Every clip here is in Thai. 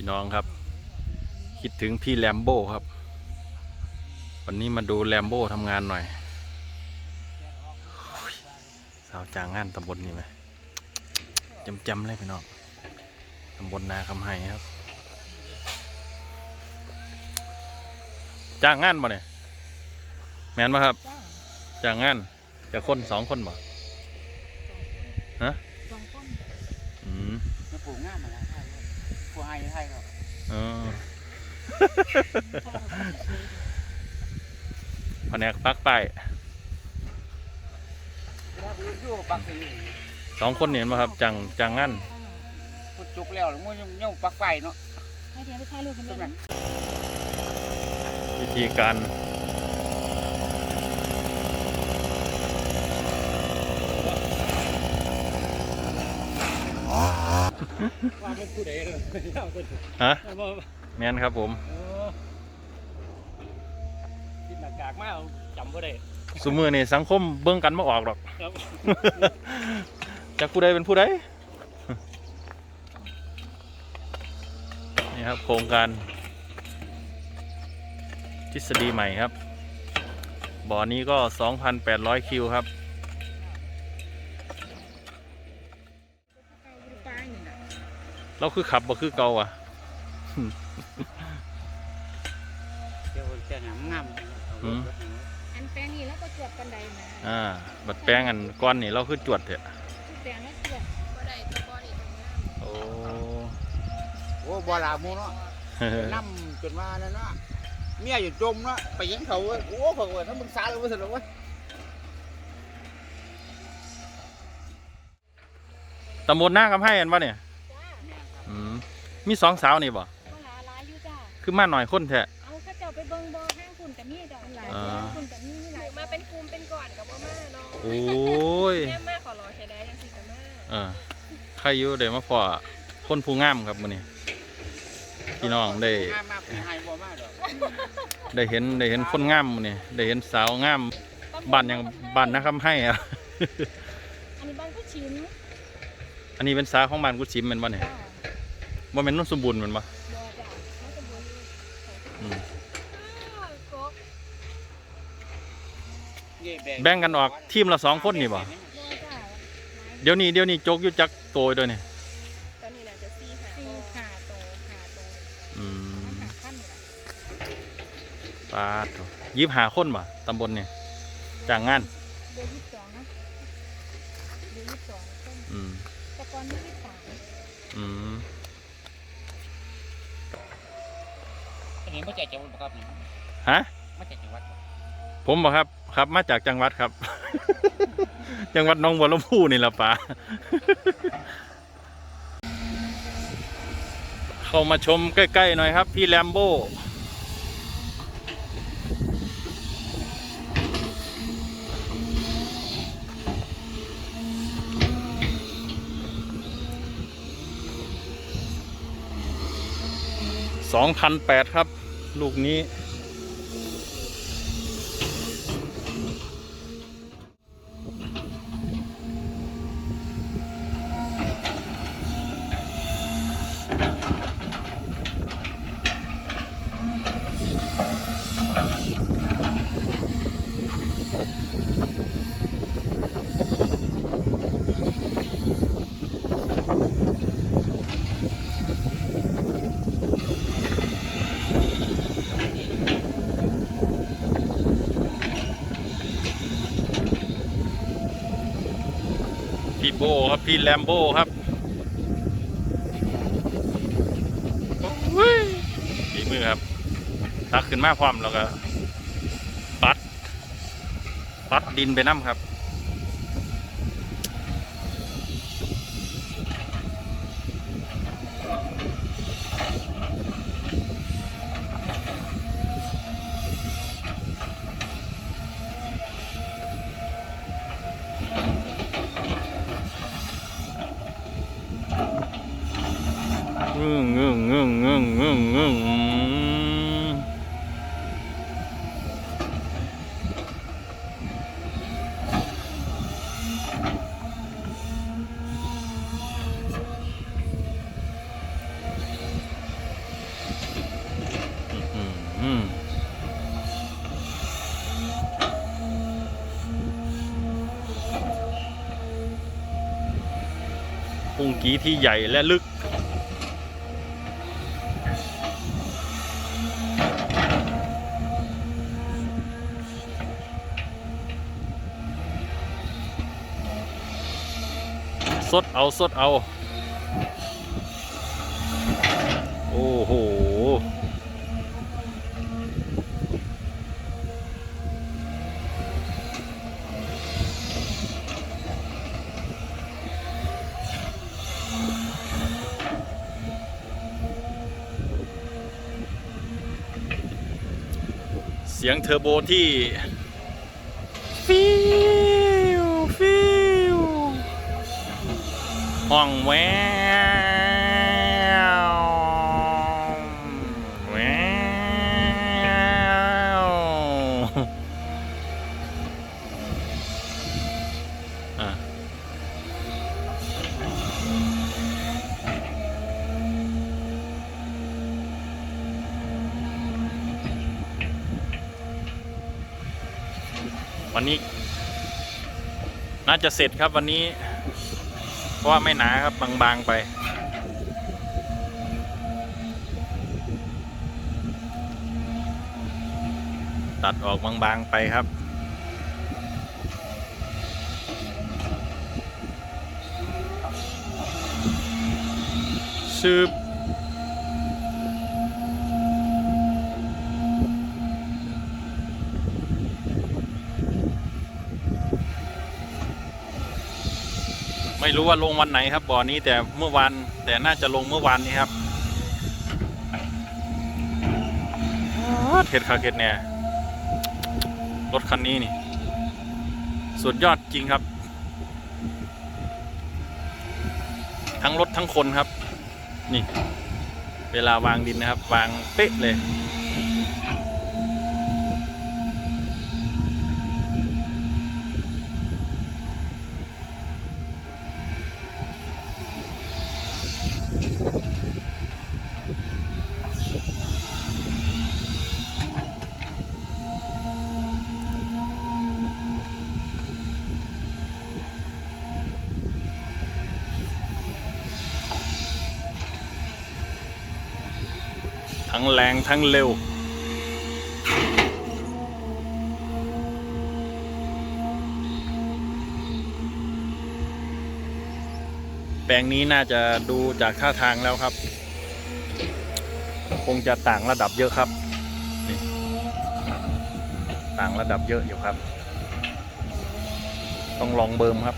พี่น้องครับ คิดถึงพี่แลมโบ้ครับ วันนี้มาดูแลมโบ้ทำงานหน่อยโอ้ยสาวจ้างงานตำบลนี่ไหมจำจำๆเลยพี่น้องตำบลนาคำไฮครับ จ้างงานบ่เนี่ยแมนปะครับ จ้างงานจะคนสองคนบ่สองคนอืมมาปลูกง่ามมาแล้ว ไทยปลูกไฮไทยครับเออแผนกปักไปายเวลาไปอยู่ปักสีสองคนเห็นไหมครับ จังจังงั้น พุดจุกแล้วแล้วมันยังยังปักไฟเนาะ ให้เดี๋ยวไปถ่ายรูปกันเลใช่ยไหมนะ วิธีการ ว่าเป็นผู้ใดเลยเอาคนฮะเอาบ่แมนครับผมเออกินหน้ากากมาเอาจำบ่ได้สมือนี่สังคมเบิ่งกันมาออกหรอกครับจากผู้ใดเป็นผู้ใดนี่ครับโครงการ ทฤษฎีใหม่ครับ บ่อนี้ก็ 2,800 คิวครับ ปลาอยู่น่ะ เราคือขับบ่คือเก่าอะเดี๋ยวจะงามงามเอาอืมรถเอาอันแปลงนี่แล้วก็จวดกันไดนะอ่า บัดแป้งอันก้อนนี่เราคือจวดเถอะทุกแปลงแล้วจวดก็ได้ตัวบอดี้ตรงนี้โอ้โอ้บ่ลาหมูเนาะน้ำจนว่านั่นเนาะเมียอยู่จมเนาะไปยังเขาเว้ยโอ้เขาเว้ยถ้ามึงสาเลยว่าสนุกเว้ยตำบลหน้าคำให้อันปะเนี่ยจ้าอืม มีสองสาวนี่บ่เขาหลาหลายอยู่จ้าคือมาหน่อยคนแท้ เอาข้าเจ้าไปเบิ่งบ่อห้างคุณกับนี่ดอกหลายอ่า ห้างคุณกับนี่มีหลายมาเป็นกลุ่มเป็นก่อนกับว่ามาเนาะโอ้ยแม่มาขอรอใช้ได้ยังสิกับมาเออใครอยู่เดี๋ยวมาพอคนผู้งามครับมื้อนี้พี่น้องได้งามมากเป็นไฮบ่มากดอกได้เห็นได้เห็นคนงามมื้อนี้ได้เห็นสาวงามบ้านหยังบ้านนะครับให้อะ อันนี้บ้านผู้ชิมอันนี้เป็นสาวของบ้านกุดชิมแม่นบ่เนี่ยจ้า บ่แม่นนุ่นสมบูรณ์แม่นบ่บ่จ้าไม่สมบูรณ์อืมกกแบ่งกันออกทีมละสองคนนี่บ่บ่จ้าเดี๋ยวนี้เดี๋ยวนี้จกอยู่จักโตยด้วยนี่ตอนนี้น่าจะสี่หาซีขาโตขาโตอืมันมหักขั้นอยู่ล่ะปาดยิบหาคนบ่ตำบลนี่จ้างงานเดือนยี่สิบสองนะเดือนยี่สิบสองต้น อืม แต่ก่อนนี่ยี่สิบสาม อืม อันนี้มา จากจังหวัดบ่ครับนี่ฮะ มาจากจังหวัดบ่ผมบอกครับ ครับ มาจากจังหวัดครับ จังหวัดหน้องบัวลำพูนี่ละป่า เข้ามาชมใกล้ๆหน่อยครับ พี่แลมโบ้ สองพันแปดครับ ลูกนี้ พี่โบครับพี่แลมโบครับฝีมือครับ ตักขึ้นมาพร้อมแล้วก็ ปัด ปัดดินไปน้ำครับ งึ่งงึ่งงึ่งงึ่งงึ่งงึ่งอืม อืมพุงกีที่ใหญ่และลึก สดเอา สดเอา โอ้โห เสียงเทอร์โบที่ฟิวฟิวห้องแวว น่าจะเสร็จครับวันนี้ เพราะว่าไม่หนาครับบางๆไป ตัดออกบางๆไปครับชืบ ไม่รู้ว่าลงวันไหนครับบ่อนี้แต่เมื่อวานแต่น่าจะลงเมื่อวานนี้ครับเห็ดคาเก็ดเนี่ยรถคันนี้นี่ สุดยอดจริงครับ ทั้งรถทั้งคนครับ นี่ เวลาวางดินนะครับ วางเป๊ะเลย ทั้งแรงทั้งเร็ว แปลงนี้น่าจะดูจากท่าทางแล้วครับ คงจะต่างระดับเยอะครับ ต่างระดับเยอะอยู่ครับ ต้องลองเบิร์มครับ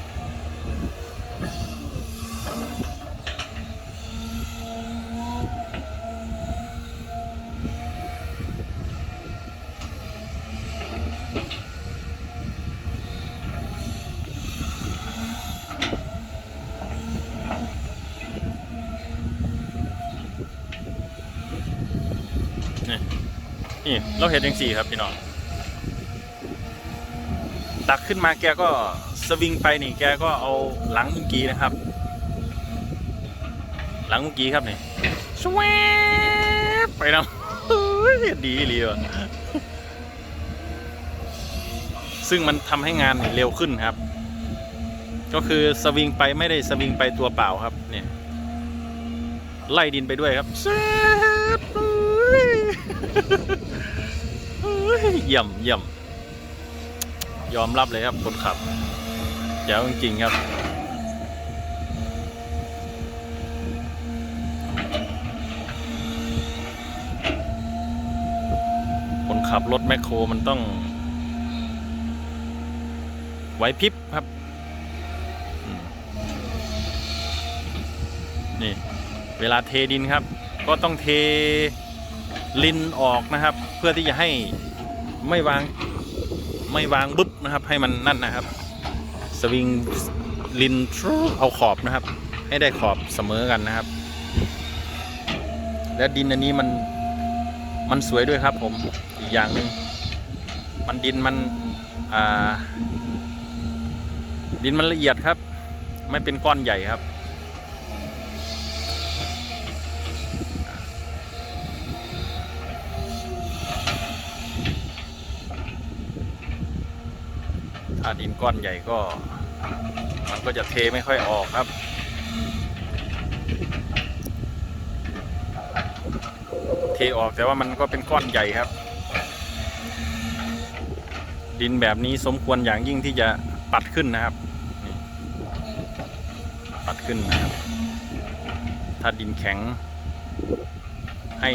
นี่เราเห็นยังสี่ครับพี่น้องตักขึ้นมาแกก็สวิงไปนี่แกก็เอาหลังมุงกีนะครับ หลังมุงกีครับนี่สวไปนะเฮ้ยดีเลยว่ะซึ่งมันทำให้งานเร็วขึ้นครับ ก็คือสวิงไปไม่ได้สวิงไปตัวเปล่าครับเนี่ยไล่ดินไปด้วยครับ ยเยี่ยมเยี่ยม ยอมรับเลยครับคนขับแจ๋วจริงๆครับ คนขับรถแมคโครมันต้อง ไหวพริบครับ นี่ เวลาเทดินครับ ก็ต้องเทลินออกนะครับ เพื่อที่จะให้ ไม่วางไม่วางบึ๊บนะครับ ให้มันนั่นนะครับ สวิงลินเอาขอบนะครับ ให้ได้ขอบเสมอกันนะครับ และดินอันนี้มันมันสวยด้วยครับผมอีกอย่างหนึ่งมันดินมันดินมันละเอียดครับ ไม่เป็นก้อนใหญ่ครับ ถ้าดินก้อนใหญ่ก็ มันก็จะเทไม่ค่อยออกครับ เทออกแต่ว่ามันก็เป็นก้อนใหญ่ครับ ดินแบบนี้สมควรอย่างยิ่งที่จะปัดขึ้นนะครับ ปัดขึ้นนะครับ ถ้าดินแข็ง ให้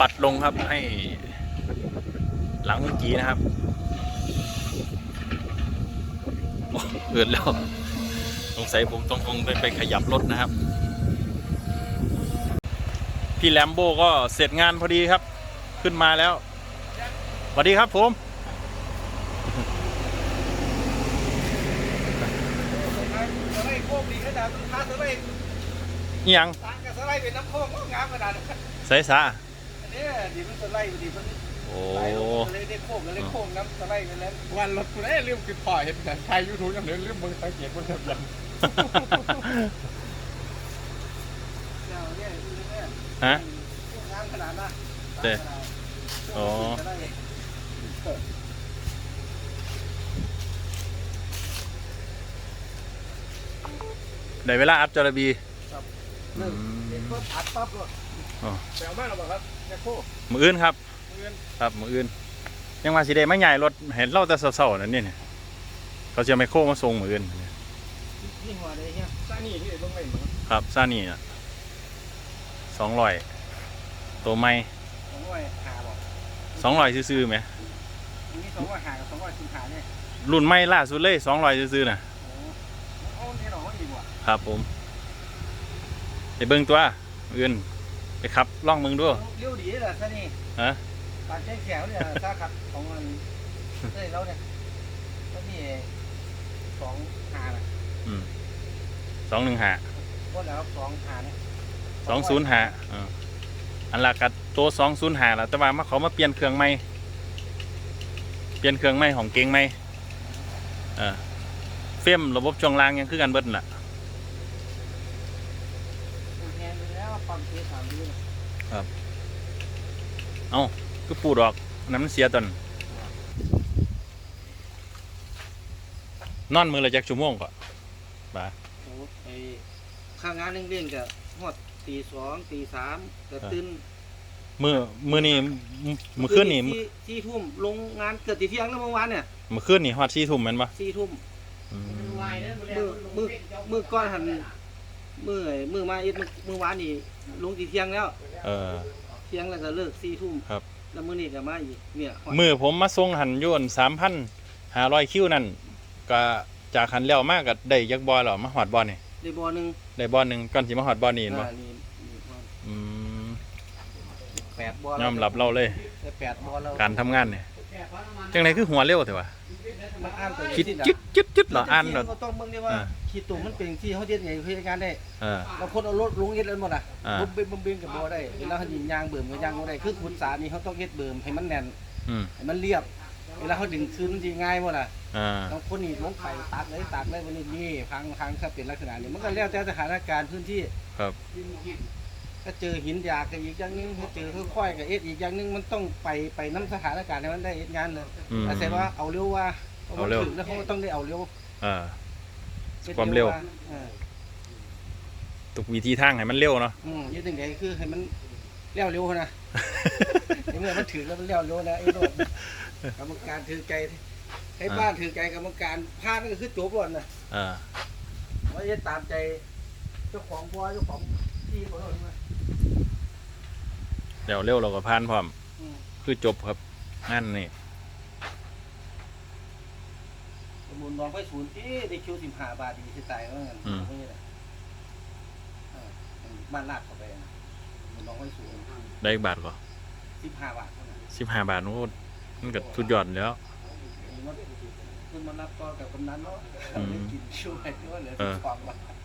ปัดลงครับให้หลังเมื่อกี้นะครับ โอ้เกิดแล้ว สงสัยผมต้องคงไปไปขยับรถนะครับ พี่แลมโบก็เสร็จงานพอดีครับ ขึ้นมาแล้วสวัสดีครับผม สไลด์โคกดีขนาดท้าสไลด์อิหยังต่างกับสไลด์เป็นน้ำโคกงามขนาดนั้นใส่ซาอันนี้ดีมันสไลด์ดีมัน โอ้ไหลลงเลยได้โคกเลยโคกน้ำสไลด์ไปแล้ววันรถกูได้ลืมกินพ่อเห็นแต่ไทยยูทูบยังเหลือลืมมึงสังเกตบนทะเบียนเนี่ยเนี่ยฮะงามขนาดนั้นเด้อ๋อได้เวลาอัพจระบีหนึ่งเห็นปุ๊บอัดปั๊บเลยแปลว่าเราบอกครับแค่โคกมืออื่นครับ ครับมืออื่น ยังว่าสิได้ไม่ใหญ่รถเห็นเล่าแต่เศร้าๆนั่นนี่เนี่ยเขาจะไม่โค้มาส่งมืออื่นนี่หัวเลยเนี่ยซ่านี่ที่เบิ่งไว้เหมือนครับซานี่อะสองร้อยตัวไม่สองร้อยหาบอกสองร้อยซื้อๆไหมอันนี้สองร้อยหากับสองร้อยสิบหาเนี่ยรุ่นไม่ล่าสุดเลยสองร้อยซื้อๆนะโอ้เอาเนี่ยหรอดีกว่าครับผมไปเบิ่งตัวมืออื่นไปขับล่องมึงด้วยเลี้ยวดีเลยซ่านี่ฮะ ปากแจ้งแขวเนี่ยซ่าขับของมันเฮ้ยเราเนี่ยก็นี่สองหาน่ะอืมสองหนึ่งหาก็แล้วสองหาเนี่ยสองศูนย์หาอันละกัดตัวสองศูนย์หาแล้วแต่ว่ามาเขามาเปลี่ยนเครื่องใหม่เปลี่ยนเครื่องใหม่ของเก่งใหม่เออเฟรมระบบช่วงล่างยังคือกันเบิดนั่นล่ะแทนไปแล้วปั๊มเทสามเดือน ก็ปูดออกน้ำมันเสียตอนนอนมือละจักชั่วโมงก่อนบ่าโอ้ไอข้างงานเร่งๆกับหอดตีสองตีสามก็ตื่นมือมือนี่มือคืนนี่ที่ที่ทุ่มลงงานเกิดตีเที่ยงแล้วเมื่อวานเนี่ยมือคืนนี่ฮอดสี่ทุ่มแม่นปะสี่ทุ่มอืมมือมือมือก้อนหันมือไอ้มือมาเอ็ดมือมือวานนี่ลงตีเที่ยงแล้ว เออเที่ยงแล้วก็เลิกสี่ทุ่มครับ แล้วมื้อนี้ก็มาอีกเนี่ยฮอดมือผมมาส่งหันโยนสามพันหาร้อยคิวนั่นก็จากหันแล้วมากก็ได้ยักบอลหรอมาหอดบอลนี่ได้บ่อหนึงได้บอลหนึ่งก่อนสิมาหอดบอลนี่เห็นบ่อ่านี่นี่บ่ออืมแปดบ่อยอมรับเราเลย ได้แปดบ่อแล้วการทำงานเนี่ยจังไหนคือหัวเร็วเถอะวะ มันอ่านตัวคิดนี้จึ๊ดจึ๊ดจึ๊ดเหรออ่านเหรอ ก็ต้องเบิ่งได้ว่าอ่า ขีดตุ่มมันเป็นที่เขาเฮ็ดไงเฮ็ดงานได้เออเราคนเอารถลงเฮ็ดแล้วหมดอะอ่าบ่เบิ่งบ่เบิ่งก็บ่ได้เวลาเขายิงยางเบิ่มก็ยางบ่ได้คือขุนสานี่เขาต้องเฮ็ดเบิ่มให้มันแน่นอืมให้มันเรียบ เวลาเขาดึงคืนมันสิง่ายหมดอะ อ่าต้องคนนี่ลงไปตัดเลยตัดเลยวันนี้นี่พังพังถ้าเป็นลักษณะนี้มันก็แล้วแต่สถานการณ์พื้นที่ ครับ ถ้าเจอหินหยากก็อีกอย่างหนึงถ้าเจอค่อยๆก็เอ็ดอีกอย่างหนึงมันต้องไปไปนํสถานการณ์ให้มันได้เอ็ดงานเลยอืมแต่ใช่ว่าเอาเร็วว่า เอาเร็ว ถึงแล้วเขาก็ต้องได้เอาเร็วอ่าความเร็ว เออทุกวิธีทางให้มันเร็วเนาะ อืมอยืดหนึ่งไงคือให้มันเลี้ยวเร็วนะในเมื่อมันถือแล้วมันเลี้ยวเร็วนะไอ้โนดกรรมการถือใจให้บ้านถือใจกรรมการพลาดก็คือจบแล้วนะ อ่า ว่าจะตามใจเจ้าของบัวเจ้าของที่เขาเลยมาเดี๋ยวเร็วเราก็ผ่านพร้อม อืมคือจบครับงานนี่ สมุนน้องไปศูนย์ที่ได้คิวสิบห้าบาทดีสิตายว่างั้นไม่ใช่แหละเออบ้านลาดเข้าไปนะสมุนน้องไปศูนย์ได้อีกบาทก็สิบห้าบาทเท่านั้นสิบห้าบาทนู้นมันก็สุดยอดแล้วคุณมารับต่อกับกำนันเนาะอืมได้กินช่วยด้วยเหลือเออสิบสองบาท